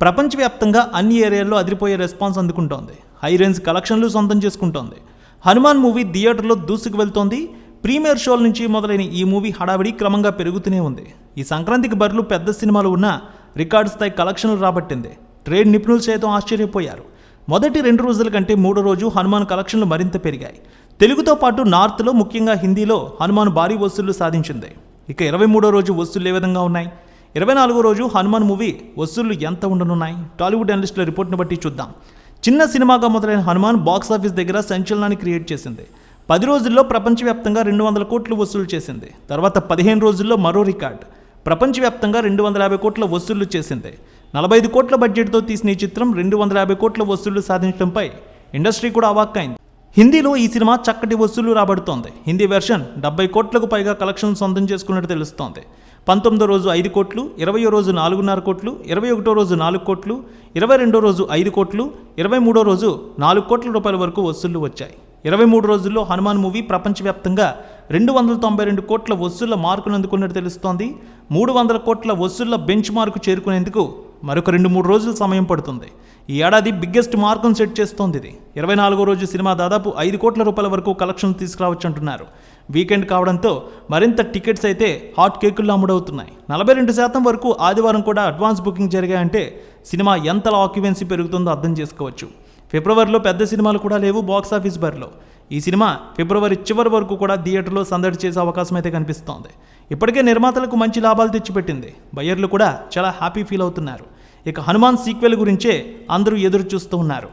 ప్రపంచవ్యాప్తంగా అన్ని ఏరియాల్లో అదిరిపోయే రెస్పాన్స్ అందుకుంటోంది. హై రేంజ్ కలెక్షన్లు సొంతం చేసుకుంటోంది. హనుమాన్ మూవీ థియేటర్లో దూసుకు వెళ్తోంది. ప్రీమియర్ షోల నుంచి మొదలైన ఈ మూవీ హడావిడి క్రమంగా పెరుగుతూనే ఉంది. ఈ సంక్రాంతికి బరులు పెద్ద సినిమాలు ఉన్నా రికార్డు స్థాయి కలెక్షన్లు రాబట్టింది. ట్రేడ్ నిపుణులు సైతం ఆశ్చర్యపోయారు. మొదటి రెండు రోజుల కంటే మూడో రోజు హనుమాన్ కలెక్షన్లు మరింత పెరిగాయి. తెలుగుతో పాటు నార్త్లో ముఖ్యంగా హిందీలో హనుమాన్ భారీ వసూళ్ళు సాధించింది. ఇక ఇరవై మూడో రోజు వసూళ్ళు ఏ విధంగా ఉన్నాయి? ఇరవై నాలుగో రోజు హనుమాన్ మూవీ వసూళ్ళు ఎంత ఉండనున్నాయి? టాలీవుడ్ అనలిస్టుల రిపోర్ట్ని బట్టి చూద్దాం. చిన్న సినిమాగా మొదలైన హనుమాన్ బాక్స్ ఆఫీస్ దగ్గర సంచలనాన్ని క్రియేట్ చేసింది. పది రోజుల్లో ప్రపంచవ్యాప్తంగా రెండు వందల కోట్లు వసూలు చేసింది. తర్వాత పదిహేను రోజుల్లో మరో రికార్డ్. ప్రపంచవ్యాప్తంగా రెండు వందల యాభై కోట్ల వసూళ్ళు చేసింది. నలభై ఐదు కోట్ల బడ్జెట్తో తీసిన ఈ చిత్రం రెండు వందల యాభై కోట్ల వసూళ్ళు సాధించడంపై ఇండస్ట్రీ కూడా అవాక్కైంది హిందీలో ఈ సినిమా చక్కటి వసూళ్ళు రాబడుతోంది. హిందీ వెర్షన్ డెబ్బై కోట్లకు పైగా కలెక్షన్ సొంతం చేసుకున్నట్టు తెలుస్తోంది. పంతొమ్మిదో రోజు ఐదు కోట్లు ఇరవయో రోజు నాలుగున్నర కోట్లు ఇరవై ఒకటో రోజు నాలుగు కోట్లు ఇరవై రెండో రోజు ఐదు కోట్లు ఇరవై మూడో రోజు నాలుగు కోట్ల రూపాయల వరకు వసూళ్ళు వచ్చాయి. ఇరవై మూడు రోజుల్లో హనుమాన్ మూవీ ప్రపంచవ్యాప్తంగా రెండు వందల తొంభై రెండు కోట్ల వసూళ్ళ మార్కును అందుకున్నట్టు తెలుస్తోంది. మూడు వందల కోట్ల వసూళ్ళ బెంచ్ మార్కు చేరుకునేందుకు మరొక రెండు మూడు రోజులు సమయం పడుతుంది. ఈ ఏడాది బిగ్గెస్ట్ మార్కును సెట్ చేస్తోంది ఇది. ఇరవై నాలుగో రోజు సినిమా దాదాపు ఐదు కోట్ల రూపాయల వరకు కలెక్షన్ తీసుకురావచ్చు అంటున్నారు వీకెండ్ కావడంతో మరింత టికెట్స్ అయితే హాట్ కేకుల్లో అమ్ముడవుతున్నాయి. నలభై రెండు శాతం వరకు ఆదివారం కూడా అడ్వాన్స్ బుకింగ్ జరిగాయంటే సినిమా ఎంతలా ఆక్యుపెన్సీ పెరుగుతుందో అర్థం చేసుకోవచ్చు. ఫిబ్రవరిలో పెద్ద సినిమాలు కూడా లేవు బాక్స్ ఆఫీస్ బరిలో. ఈ సినిమా ఫిబ్రవరి చివరి వరకు కూడా థియేటర్లో సందడి చేసే అవకాశం అయితే కనిపిస్తోంది. ఇప్పటికే నిర్మాతలకు మంచి లాభాలు తెచ్చిపెట్టింది. బయ్యర్లు కూడా చాలా హ్యాపీ ఫీల్ అవుతున్నారు. ఇక హనుమాన్ సీక్వెల్ గురించే అందరూ ఎదురు చూస్తూ ఉన్నారు.